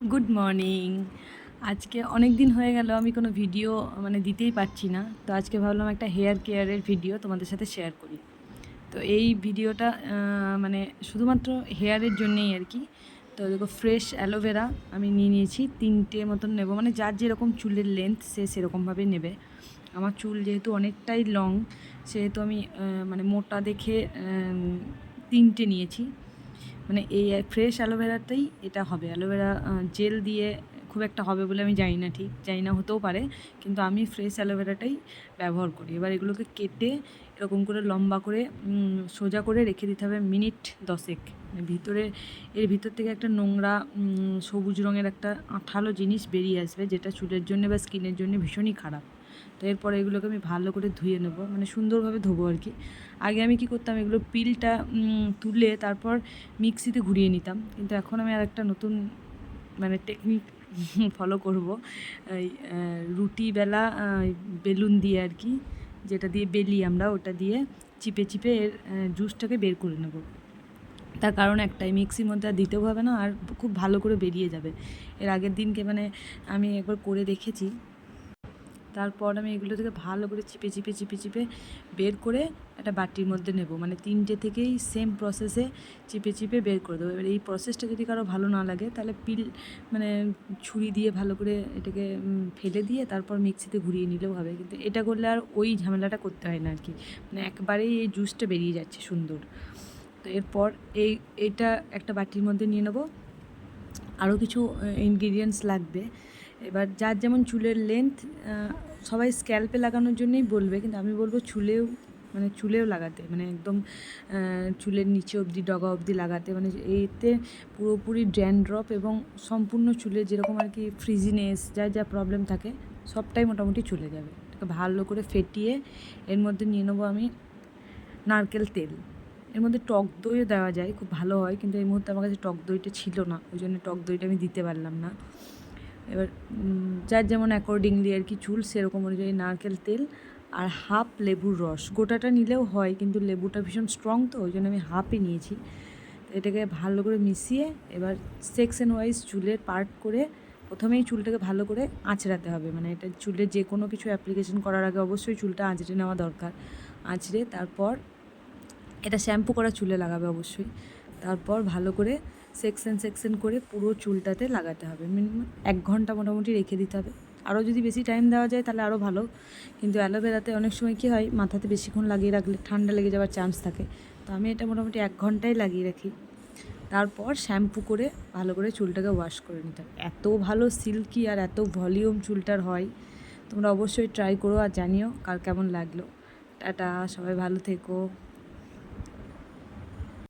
Good morning আজকে অনেক দিন হয়ে গেল, আমি কোনো ভিডিও মানে দিতেই পারছি না। তো আজকে ভাবলাম একটা হেয়ার কেয়ারের ভিডিও তোমাদের সাথে শেয়ার করি। তো এই ভিডিওটা মানে শুধুমাত্র হেয়ারের জন্যেই আর কি। তো দেখো ফ্রেশ অ্যালোভেরা আমি নিয়ে নিয়েছি, তিনটে মতন নেব। মানে যার যেরকম চুলের লেন্থ সে সেরকমভাবে নেবে। আমার চুল যেহেতু অনেকটাই লং সেহেতু আমি মানে মোটা দেখে তিনটে নিয়েছি। মানে এই ফ্রেশ অ্যালোভেরাতেই এটা হবে। অ্যালোভেরা জেল দিয়ে খুব একটা হবে বলে আমি জানি না, ঠিক? জানি না, হতেও পারে। কিন্তু আমি ফ্রেশ অ্যালোভেরাটাই ব্যবহার করি। এবার এগুলোকে কেটে এরকম করে লম্বা করে সোজা করে রেখে দিতে হবে মিনিট দশেক। মানে ভিতরে, এর ভিতর থেকে একটা নোংরা সবুজ রঙের একটা আঠালো জিনিস বেরিয়ে আসবে, যেটা চুলের জন্য বা স্কিনের জন্য ভীষণই খারাপ। তো এরপরে এগুলোকে আমি ভালো করে ধুয়ে নেব। মানে সুন্দরভাবে ধোবো আর কি। আগে আমি কি করতাম, এগুলো পিলটা তুলে তারপর মিক্সিতে ঘুরিয়ে নিতাম। কিন্তু এখন আমি আর একটা নতুন মানে টেকনিক ফলো করব। রুটি বেলা বেলুন দিয়ে আর কি, যেটা দিয়ে বেলি আমরা, ওটা দিয়ে চিপে চিপে এর জুসটাকে বের করে নেব। তার কারণ একটাই মিক্সির মধ্যে আর দিতেও হবে না, আর খুব ভালো করে বেরিয়ে যাবে। এর আগের দিনকে মানে আমি একবার করে দেখেছি তারপর আমি এগুলো থেকে ভালো করে চিপে চিপে চিপে চিপে বের করে একটা বাটির মধ্যে নেব। মানে তিনটে থেকেই সেম প্রসেসে চিপে চিপে বের করে দেবো। এবার এই প্রসেসটা যদি কারও ভালো না লাগে, তাহলে পিল মানে ছুরি দিয়ে ভালো করে এটাকে ফেলে দিয়ে তারপর মিক্সিতে ঘুরিয়ে নিলেও হবে। কিন্তু এটা করলে আর ওই ঝামেলাটা করতে হয় না আর কি মানে একবারেই এই জুসটা বেরিয়ে যাচ্ছে সুন্দর। তো এরপর এই, এটা একটা বাটির মধ্যে নিয়ে নেব। আরও কিছু ইনগ্রিডিয়েন্টস লাগবে। এবার যার যেমন চুলের লেন্থ সবাই স্ক্যাল্পে লাগানোর জন্যই বলবে, কিন্তু আমি বলব চুলেও মানে চুলেও লাগাতে মানে একদম চুলের নিচে অবধি, ডগা অবধি লাগাতে মানে এতে পুরোপুরি ড্র্যান্ড্রপ এবং সম্পূর্ণ চুলে যেরকম আর কি ফ্রিজিনেস যা যা প্রবলেম থাকে, সবটাই মোটামুটি চলে যাবে। ভালো করে ফেটিয়ে, এর মধ্যে নিয়ে নেব আমি নারকেল তেল। এর মধ্যে টক দইও দেওয়া যায়, খুব ভালো হয়, কিন্তু এই মুহূর্তে আমার কাছে টক দইটা ছিল না, ওই জন্য টক দইটা আমি দিতে পারলাম না। এবার যার যেমন অ্যাকর্ডিংলি আর কি চুল, সেরকম অনুযায়ী নারকেল তেল আর হাফ লেবুর রস। গোটাটা নিলেও হয়, কিন্তু লেবুটা ভীষণ স্ট্রং তো, ওই জন্য আমি হাফই নিয়েছি। এটাকে ভালো করে মিশিয়ে এবার সেকশন ওয়াইজ চুলের পার্ট করে প্রথমেই চুলটাকে ভালো করে আঁচড়াতে হবে। মানে এটা চুলের যে কোনো কিছু অ্যাপ্লিকেশন করার আগে অবশ্যই চুলটা আঁচড়ে নেওয়া দরকার। আঁচড়ে তারপর এটা শ্যাম্পু করা চুলে লাগাবে অবশ্যই। তারপর ভালো করে সেকশন সেকশন করে পুরো চুলটাতে লাগাতে হবে। মিনিমাম এক ঘণ্টা মোটামুটি রেখে দিতে হবে। আরও যদি বেশি টাইম দেওয়া যায় তাহলে আরও ভালো। কিন্তু অ্যালোভেরাতে অনেক সময় কী হয়, মাথাতে বেশিক্ষণ লাগিয়ে রাখলে ঠান্ডা লেগে যাওয়ার চান্স থাকে। তো আমি এটা মোটামুটি এক ঘন্টাই লাগিয়ে রাখি। তারপর শ্যাম্পু করে ভালো করে চুলটাকে ওয়াশ করে নিতে হবে। এত ভালো সিল্কি আর এত ভলিউম চুলটার হয়, তোমরা অবশ্যই ট্রাই করো আর জানিও কার কেমন লাগল। টাটা, সবাই ভালো থেকো।